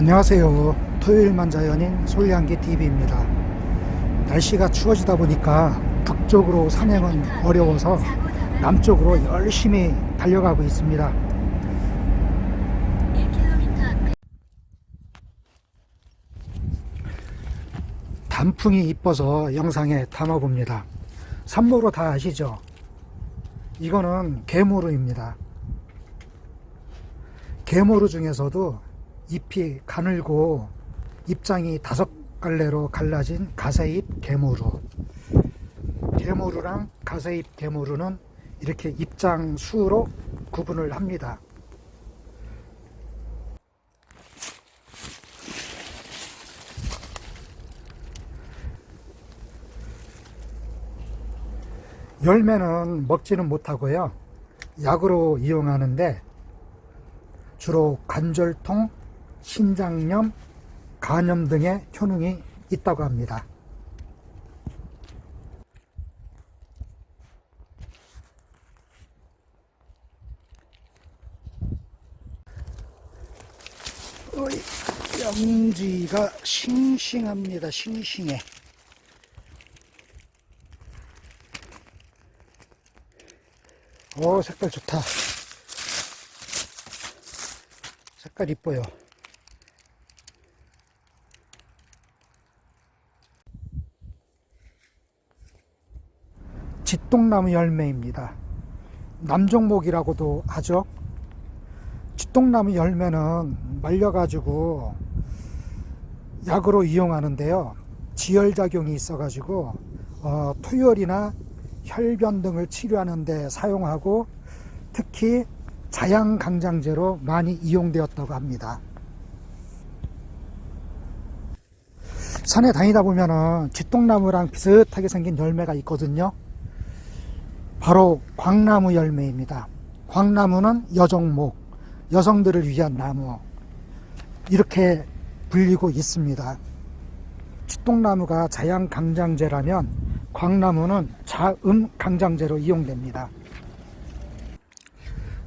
안녕하세요. 토요일만 자연인 솔량기 TV입니다. 날씨가 추워지다 보니까 북쪽으로 산행은 어려워서 남쪽으로 열심히 달려가고 있습니다. 1km 단풍이 이뻐서 영상에 담아봅니다. 산모로 다 아시죠? 이거는 개모루입니다. 개모루 중에서도 잎이 가늘고 잎장이 다섯 갈래로 갈라진 가세잎 개모루. 개모루랑 가세잎 개모루는 이렇게 잎장 수로 구분을 합니다. 열매는 먹지는 못하고요. 약으로 이용하는데 주로 관절통, 신장염, 간염 등의 효능이 있다고 합니다. 영지가 싱싱합니다. 싱싱해. 오, 색깔 좋다. 색깔 이뻐요. 쥐똥나무 열매입니다. 남종목이라고도 하죠. 쥐똥나무 열매는 말려가지고 약으로 이용하는데요. 지혈작용이 있어가지고 어, 토열이나 혈변 등을 치료하는 데 사용하고 특히 자양강장제로 많이 이용되었다고 합니다. 산에 다니다 보면은 쥐똥나무랑 비슷하게 생긴 열매가 있거든요. 바로 광나무 열매입니다. 광나무는 여종목, 여성들을 위한 나무. 이렇게 불리고 있습니다. 쥐똥나무가 자양강장제라면 광나무는 자음강장제로 이용됩니다.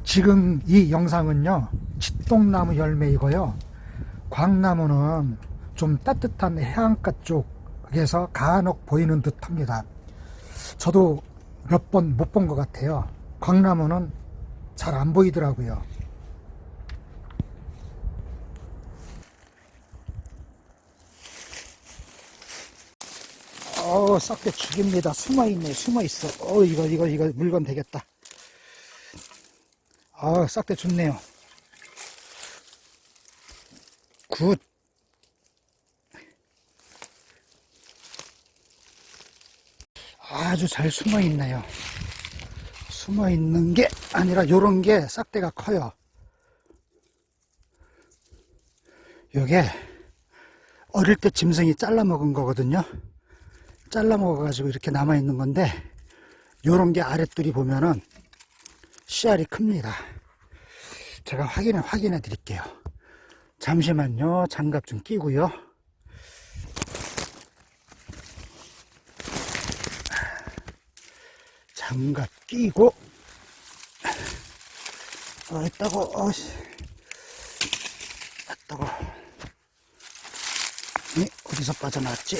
지금 이 영상은요, 쥐똥나무 열매이고요. 광나무는 좀 따뜻한 해안가 쪽에서 간혹 보이는 듯 합니다. 저도 몇 번 못 본 것 같아요. 광나무는 잘 안 보이더라고요. 어, 싹대 죽입니다. 숨어 있네, 숨어 있어. 어, 이거, 이거, 이거 물건 되겠다. 아, 싹대 좋네요. 굿. 아주 잘 숨어 있네요. 숨어 있는 게 아니라 요런 게 싹대가 커요. 요게 어릴 때 짐승이 잘라 먹은 거거든요. 잘라 먹어가지고 이렇게 남아 있는 건데 요런 게 아랫줄이 보면은 씨알이 큽니다. 제가 확인해 확인해 드릴게요. 잠시만요. 장갑 좀 끼고요. 장갑 끼고 어 있다고 어씨 있다고 이 어디서 빠져나왔지?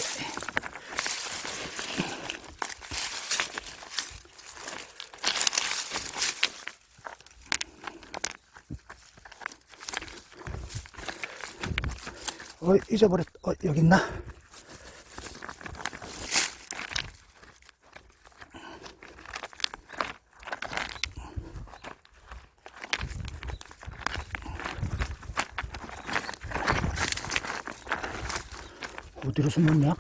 어, 잊어버렸, 어, 여기 있나? 어디로 숨었냐?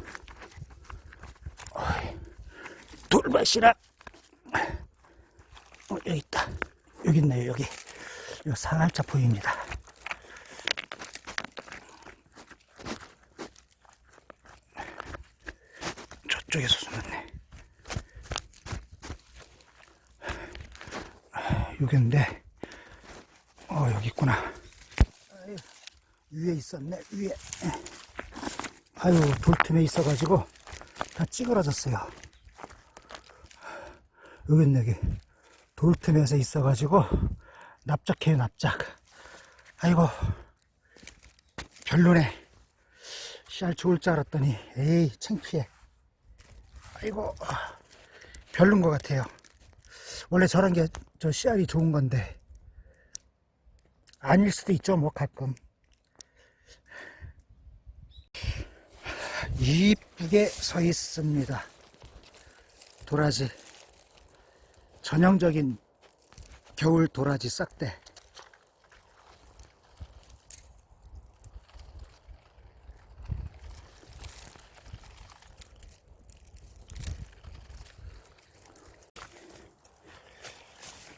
돌밭이라. 어, 여기 있다. 여기 있네요, 여기. 이거 살짝 보입니다. 저쪽에서 숨었네. 여기인데, 어, 여기 있구나. 위에 있었네, 위에. 아유, 돌틈에 있어가지고 다 찌그러졌어요. 있네, 여기. 돌틈에서 있어가지고 납작해요, 납작. 아이고, 별로네. 씨알 좋을 줄 알았더니, 에이, 창피해. 아이고, 별론 것 같아요. 원래 저런 게 저 씨알이 좋은 건데. 아닐 수도 있죠, 뭐, 가끔. 이쁘게 서 있습니다. 도라지. 전형적인 겨울 도라지 싹대.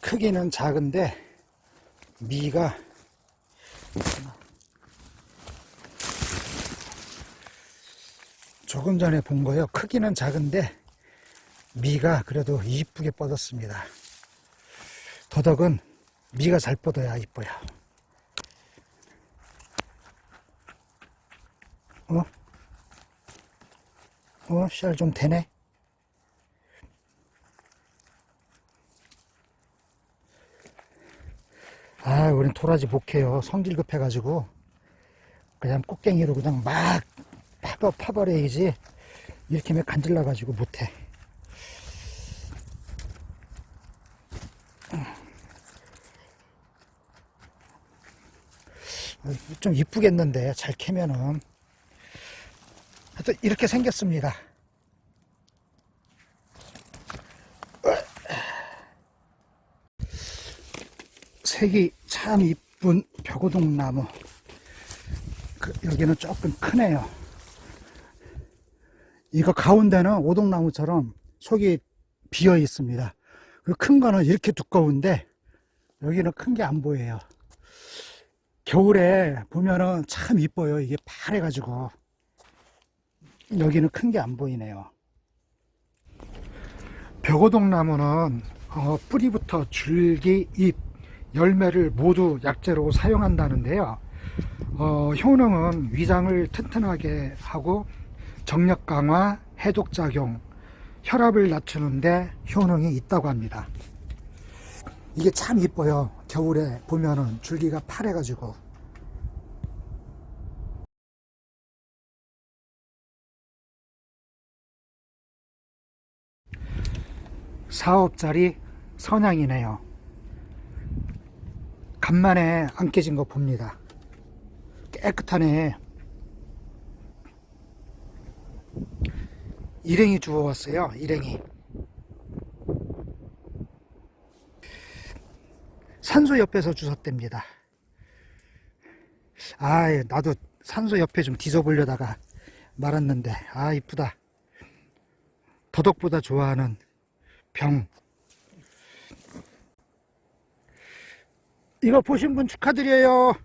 크기는 작은데 미가 조금 전에 본 거요. 크기는 작은데 미가 그래도 이쁘게 뻗었습니다. 더덕은 미가 잘 뻗어야 이뻐요. 어? 어, 씨알 좀 되네. 아, 우린 도라지 못해요. 성질 급해가지고. 그냥 꽃갱이로 그냥 막 파버, 파버려야지. 이렇게 하면 간질러가지고 못해. 어, 좀 이쁘겠는데, 잘 캐면은. 하여튼 이렇게 생겼습니다. 색이 참 이쁜 벽오동 나무. 그, 여기는 조금 크네요. 이거 가운데는 오동나무처럼 속이 비어 있습니다. 그큰 거는 이렇게 두꺼운데 여기는 큰 게 안 보여요. 겨울에 보면은 참 이뻐요. 이게 파래가지고 여기는 큰 게 안 보이네요. 벽오동 나무는 어, 뿌리부터 줄기, 잎, 열매를 모두 약재로 사용한다는데요. 어, 효능은 위장을 튼튼하게 하고 정력 강화, 해독 작용, 혈압을 낮추는데 효능이 있다고 합니다. 이게 참 이뻐요. 겨울에 보면은 줄기가 파래가지고. 사업짜리 선양이네요. 간만에 안 깨진 거 봅니다. 깨끗하네. 일행이 주워왔어요. 일행이. 산소 옆에서 주웠답니다. 아, 나도 산소 옆에 좀 뒤져보려다가 말았는데, 아, 이쁘다. 더덕보다 좋아하는 병. 이거 보신 분 축하드려요.